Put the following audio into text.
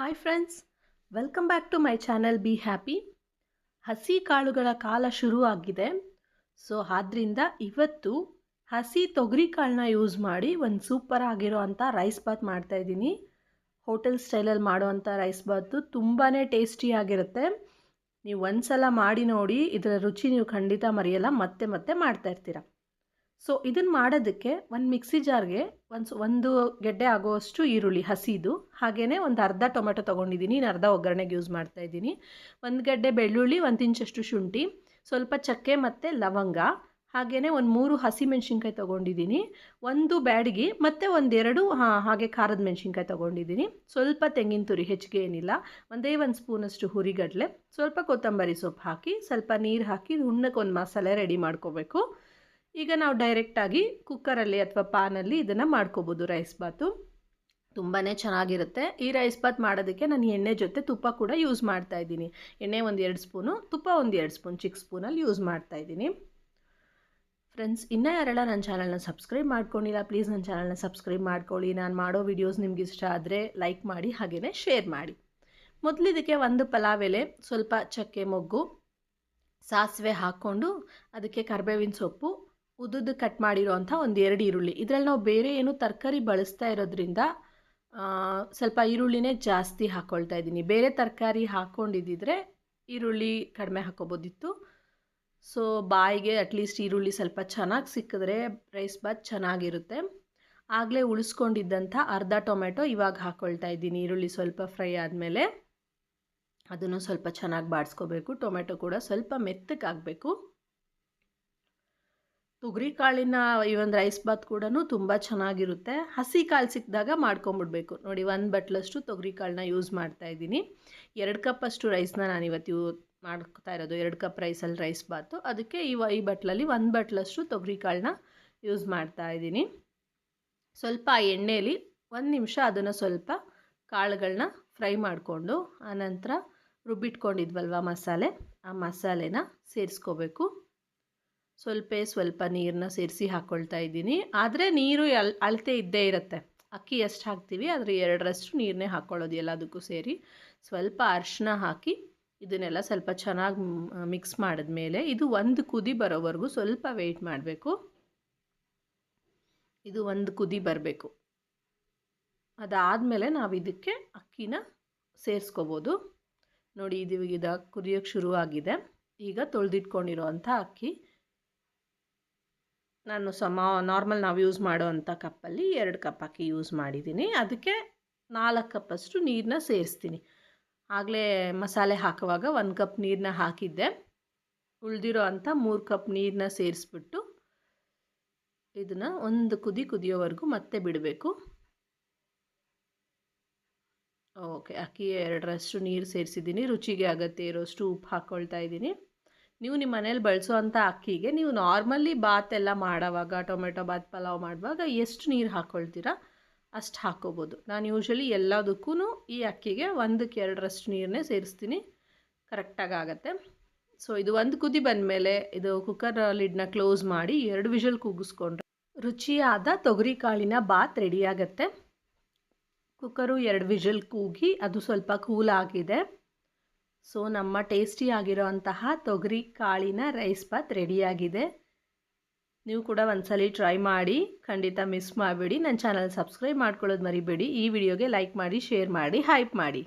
Hi friends welcome back to my channel be happy ಹಸಿ ಕಾಳುಗಳ ಕಾಲ ಶುರು ಆಗಿದೆ ಸೊ ಆದ್ದರಿಂದ ಇವತ್ತು ಹಸಿ ತೊಗರಿ ಕಾಳನ್ನ ಯೂಸ್ ಮಾಡಿ ಒಂದು ಸೂಪರ್ ಆಗಿರೋ ಅಂಥ ರೈಸ್ ಬಾತ್ ಮಾಡ್ತಾ ಇದ್ದೀನಿ. ಹೋಟೆಲ್ ಸ್ಟೈಲಲ್ಲಿ ಮಾಡೋವಂಥ ರೈಸ್ ಬಾತು ತುಂಬಾ ಟೇಸ್ಟಿಯಾಗಿರುತ್ತೆ ನೀವು ಒಂದು ಸಲ ಮಾಡಿ ನೋಡಿ, ಇದರ ರುಚಿ ನೀವು ಖಂಡಿತ ಮರೆಯಲ್ಲ, ಮತ್ತೆ ಮತ್ತೆ ಮಾಡ್ತಾ ಇರ್ತೀರ. ಸೊ ಇದನ್ನು ಮಾಡೋದಕ್ಕೆ ಒಂದು ಮಿಕ್ಸಿ ಜಾರ್ಗೆ ಒಂದು ಒಂದು ಗೆಡ್ಡೆ ಆಗೋವಷ್ಟು ಈರುಳ್ಳಿ ಹಸಿದು ಹಾಗೇ ಒಂದು ಅರ್ಧ ಟೊಮೆಟೊ ತೊಗೊಂಡಿದ್ದೀನಿ ಇನ್ನು ಅರ್ಧ ಒಗ್ಗರಣೆಗೆ ಯೂಸ್ ಮಾಡ್ತಾ ಇದ್ದೀನಿ ಒಂದು ಗಡ್ಡೆ ಬೆಳ್ಳುಳ್ಳಿ, ಒಂದು ಇಂಚಷ್ಟು ಶುಂಠಿ, ಸ್ವಲ್ಪ ಚಕ್ಕೆ ಮತ್ತು ಲವಂಗ ಹಾಗೇ ಒಂದು ಮೂರು ಹಸಿ ಮೆಣಸಿನ್ಕಾಯಿ ತೊಗೊಂಡಿದ್ದೀನಿ ಒಂದು ಬ್ಯಾಡಗಿ ಮತ್ತು ಒಂದೆರಡು ಹಾಗೆ ಖಾರದ ಮೆಣಸಿನ್ಕಾಯಿ ತೊಗೊಂಡಿದ್ದೀನಿ ಸ್ವಲ್ಪ ತೆಂಗಿನ ತುರಿ ಹೆಚ್ಚಿಗೆ ಏನಿಲ್ಲ, ಒಂದೇ ಒಂದು ಸ್ಪೂನಷ್ಟು ಹುರಿಗಡಲೆ, ಸ್ವಲ್ಪ ಕೊತ್ತಂಬರಿ ಸೊಪ್ಪು ಹಾಕಿ, ಸ್ವಲ್ಪ ನೀರು ಹಾಕಿ ಹುಣ್ಣಕ್ಕೆ ಒಂದು ಮಸಾಲೆ ರೆಡಿ ಮಾಡ್ಕೋಬೇಕು. ಈಗ ನಾವು ಡೈರೆಕ್ಟಾಗಿ ಕುಕ್ಕರಲ್ಲಿ ಅಥವಾ ಪಾನಲ್ಲಿ ಇದನ್ನು ಮಾಡ್ಕೋಬೋದು ರೈಸ್ ಬಾತು. ತುಂಬಾ ಚೆನ್ನಾಗಿರುತ್ತೆ. ಈ ರೈಸ್ ಬಾತ್ ಮಾಡೋದಕ್ಕೆ ನಾನು ಎಣ್ಣೆ ಜೊತೆ ತುಪ್ಪ ಕೂಡ ಯೂಸ್ ಮಾಡ್ತಾ ಇದ್ದೀನಿ. ಎಣ್ಣೆ ಒಂದು ಎರಡು ಸ್ಪೂನು, ತುಪ್ಪ ಒಂದು ಎರಡು ಸ್ಪೂನ್ ಚಿಕ್ಕ ಸ್ಪೂನಲ್ಲಿ ಯೂಸ್ ಮಾಡ್ತಾ ಇದ್ದೀನಿ. ಫ್ರೆಂಡ್ಸ್ ಇನ್ನೂ ಯಾರೆಲ್ಲ ನನ್ನ ಚಾನಲ್ನ ಸಬ್ಸ್ಕ್ರೈಬ್ ಮಾಡ್ಕೊಂಡಿಲ್ಲ ಪ್ಲೀಸ್ ನನ್ನ ಚಾನಲ್ನ ಸಬ್ಸ್ಕ್ರೈಬ್ ಮಾಡ್ಕೊಳ್ಳಿ. ನಾನು ಮಾಡೋ ವೀಡಿಯೋಸ್ ನಿಮ್ಗೆ ಇಷ್ಟ ಆದರೆ ಲೈಕ್ ಮಾಡಿ ಹಾಗೆಯೇ ಶೇರ್ ಮಾಡಿ. ಮೊದಲಿದಕ್ಕೆ ಒಂದು ಪಲಾವ್ ಎಲೆ, ಸ್ವಲ್ಪ ಚಕ್ಕೆ ಮೊಗ್ಗು, ಸಾಸಿವೆ ಹಾಕ್ಕೊಂಡು ಅದಕ್ಕೆ ಕರ್ಬೇವಿನ ಸೊಪ್ಪು ಉದ್ದುದ್ದು ಕಟ್ ಮಾಡಿರೋ ಅಂಥ ಒಂದು ಎರಡು ಈರುಳ್ಳಿ. ಇದರಲ್ಲಿ ನಾವು ಬೇರೆ ಏನು ತರಕಾರಿ ಬಳಸ್ತಾ ಇರೋದ್ರಿಂದ ಸ್ವಲ್ಪ ಈರುಳ್ಳಿನೇ ಜಾಸ್ತಿ ಹಾಕ್ಕೊಳ್ತಾ ಇದ್ದೀನಿ. ಬೇರೆ ತರಕಾರಿ ಹಾಕ್ಕೊಂಡಿದ್ದಿದ್ರೆ ಈರುಳ್ಳಿ ಕಡಿಮೆ ಹಾಕೋಬೋದಿತ್ತು. ಸೊ, ಬಾಯಿಗೆ ಅಟ್ಲೀಸ್ಟ್ ಈರುಳ್ಳಿ ಸ್ವಲ್ಪ ಚೆನ್ನಾಗಿ ಸಿಕ್ಕಿದ್ರೆ ರೈಸ್ ಬಾತ್ ಚೆನ್ನಾಗಿರುತ್ತೆ. ಆಗಲೇ ಉಳಿಸ್ಕೊಂಡಿದ್ದಂಥ ಅರ್ಧ ಟೊಮೆಟೊ ಇವಾಗ ಹಾಕ್ಕೊಳ್ತಾ ಇದ್ದೀನಿ. ಈರುಳ್ಳಿ ಸ್ವಲ್ಪ ಫ್ರೈ ಆದಮೇಲೆ ಅದನ್ನು ಸ್ವಲ್ಪ ಚೆನ್ನಾಗಿ ಬಾಡಿಸ್ಕೋಬೇಕು. ಟೊಮೆಟೊ ಕೂಡ ಸ್ವಲ್ಪ ಮೆತ್ತಗಾಗಬೇಕು. ತೊಗರಿ ಕಾಳಿನ ಈ ಒಂದು ರೈಸ್ ಬಾತ್ ಕೂಡ ತುಂಬ ಚೆನ್ನಾಗಿರುತ್ತೆ. ಹಸಿ ಕಾಳು ಸಿಕ್ಕಿದಾಗ ಮಾಡ್ಕೊಂಬಿಡ್ಬೇಕು. ನೋಡಿ, ಒಂದು ಬಟ್ಲಷ್ಟು ತೊಗರಿ ಕಾಳನ್ನ ಯೂಸ್ ಮಾಡ್ತಾ ಇದ್ದೀನಿ. ಎರಡು ಕಪ್ಪಷ್ಟು ರೈಸ್ನ ನಾನು ಇವತ್ತು ಮಾಡ್ತಾ ಇರೋದು. ಎರಡು ಕಪ್ ರೈಸಲ್ಲಿ ರೈಸ್ ಬಾತು ಅದಕ್ಕೆ ಈ ಈ ಬಟ್ಲಲ್ಲಿ ಒಂದು ಬಟ್ಲಷ್ಟು ತೊಗರಿ ಕಾಳನ್ನ ಯೂಸ್ ಮಾಡ್ತಾ ಇದ್ದೀನಿ. ಸ್ವಲ್ಪ ಎಣ್ಣೆಯಲ್ಲಿ ಒಂದು ನಿಮಿಷ ಅದನ್ನು ಸ್ವಲ್ಪ ಕಾಳುಗಳನ್ನ ಫ್ರೈ ಮಾಡಿಕೊಂಡು, ಆನಂತರ ರುಬ್ಬಿಟ್ಕೊಂಡಿದ್ವಲ್ವ ಮಸಾಲೆ? ಆ ಮಸಾಲೆನ ಸೇರಿಸ್ಕೋಬೇಕು. ಸ್ವಲ್ಪ ಸ್ವಲ್ಪ ನೀರನ್ನ ಸೇರಿಸಿ ಹಾಕ್ಕೊಳ್ತಾ ಇದ್ದೀನಿ. ಆದರೆ ನೀರು ಅಳತೆ ಇದ್ದೇ ಇರುತ್ತೆ. ಅಕ್ಕಿ ಎಷ್ಟು ಹಾಕ್ತೀವಿ ಆದರೆ ಎರಡರಷ್ಟು ನೀರನ್ನೇ ಹಾಕ್ಕೊಳ್ಳೋದು ಎಲ್ಲದಕ್ಕೂ ಸೇರಿ. ಸ್ವಲ್ಪ ಅರಿಶಿನ ಹಾಕಿ ಇದನ್ನೆಲ್ಲ ಸ್ವಲ್ಪ ಚೆನ್ನಾಗಿ ಮಿಕ್ಸ್ ಮಾಡಿದ್ಮೇಲೆ ಇದು ಒಂದು ಕುದಿ ಬರೋವರೆಗೂ ಸ್ವಲ್ಪ ವೆಯ್ಟ್ ಮಾಡಬೇಕು. ಇದು ಒಂದು ಕುದಿ ಬರಬೇಕು. ಅದಾದಮೇಲೆ ನಾವು ಇದಕ್ಕೆ ಅಕ್ಕಿನ ಸೇರಿಸ್ಕೋಬೋದು. ನೋಡಿ, ಇದು ಈಗ ಕುದಿಯೋಕ್ಕೆ ಶುರುವಾಗಿದೆ ಈಗ ತೊಳೆದಿಟ್ಕೊಂಡಿರೋ ಅಂಥ ಅಕ್ಕಿ ನಾನು ಸಮ, ನಾರ್ಮಲ್ ನಾವು ಯೂಸ್ ಮಾಡೋ ಅಂಥ ಕಪ್ಪಲ್ಲಿ ಎರಡು ಕಪ್ ಹಾಕಿ ಯೂಸ್ ಮಾಡಿದ್ದೀನಿ. ಅದಕ್ಕೆ ನಾಲ್ಕು ಕಪ್ಪಷ್ಟು ನೀರನ್ನ ಸೇರಿಸ್ತೀನಿ. ಆಗಲೇ ಮಸಾಲೆ ಹಾಕುವಾಗ ಒಂದು ಕಪ್ ನೀರನ್ನ ಹಾಕಿದ್ದೆ. ಉಳಿದಿರೋ ಅಂಥ ಮೂರು ಕಪ್ ನೀರನ್ನ ಸೇರಿಸ್ಬಿಟ್ಟು ಇದನ್ನು ಒಂದು ಕುದಿ ಕುದಿಯೋವರೆಗೂ ಮತ್ತೆ ಬಿಡಬೇಕು. ಓಕೆ, ಅಕ್ಕಿ ಎರಡರಷ್ಟು ನೀರು ಸೇರಿಸಿದ್ದೀನಿ. ರುಚಿಗೆ ಅಗತ್ಯ ಇರೋಷ್ಟು ಉಪ್ಪು ಹಾಕ್ಕೊಳ್ತಾ ಇದ್ದೀನಿ. ನೀವು ನಿಮ್ಮ ಮನೇಲಿ ಬಳಸುವಂಥ ಅಕ್ಕಿಗೆ ನೀವು ನಾರ್ಮಲಿ ಬಾತ್ ಎಲ್ಲ ಮಾಡೋವಾಗ, ಟೊಮೆಟೊ ಬಾತ್ ಪಲಾವ್ ಮಾಡುವಾಗ ಎಷ್ಟು ನೀರು ಹಾಕ್ಕೊಳ್ತೀರಾ ಅಷ್ಟು ಹಾಕ್ಕೋಬೋದು ನಾನು ಯೂಶ್ವಲಿ ಎಲ್ಲದಕ್ಕೂ ಈ ಅಕ್ಕಿಗೆ ಒಂದಕ್ಕೆ ಎರಡರಷ್ಟು ನೀರನ್ನೇ ಸೇರಿಸ್ತೀನಿ. ಕರೆಕ್ಟಾಗಿ ಆಗುತ್ತೆ. ಸೊ, ಇದು ಒಂದು ಕುದಿ ಬಂದಮೇಲೆ ಇದು ಕುಕ್ಕರ್ ಲಿಡ್ನ ಕ್ಲೋಸ್ ಮಾಡಿ ಎರಡು ವಿಷಲ್ ಕೂಗಿಸ್ಕೊಂಡ್ರೆ ರುಚಿಯಾದ ತೊಗರಿ ಕಾಳಿನ ಬಾತ್ ರೆಡಿಯಾಗತ್ತೆ ಕುಕ್ಕರು ಎರಡು ವಿಷಲ್ ಕೂಗಿ ಅದು ಸ್ವಲ್ಪ ಕೂಲ್ ಆಗಿದೆ. ಸೊ ನಮ್ಮ ಟೇಸ್ಟಿ ಆಗಿರೋ ಅಂತಹ ತೊಗರಿ ಕಾಳಿನ ರೈಸ್ ಬಾತ್ ರೆಡಿಯಾಗಿದೆ. ನೀವು ಕೂಡ ಒಂದ್ಸಲಿ ಟ್ರೈ ಮಾಡಿ, ಖಂಡಿತ ಮಿಸ್ ಮಾಡಬೇಡಿ. ನನ್ನ ಚಾನಲ್ ಸಬ್ಸ್ಕ್ರೈಬ್ ಮಾಡ್ಕೊಳ್ಳೋದು ಮರಿಬೇಡಿ. ಈ ವಿಡಿಯೋಗೆ ಲೈಕ್ ಮಾಡಿ, ಶೇರ್ ಮಾಡಿ, ಹೈಪ್ ಮಾಡಿ.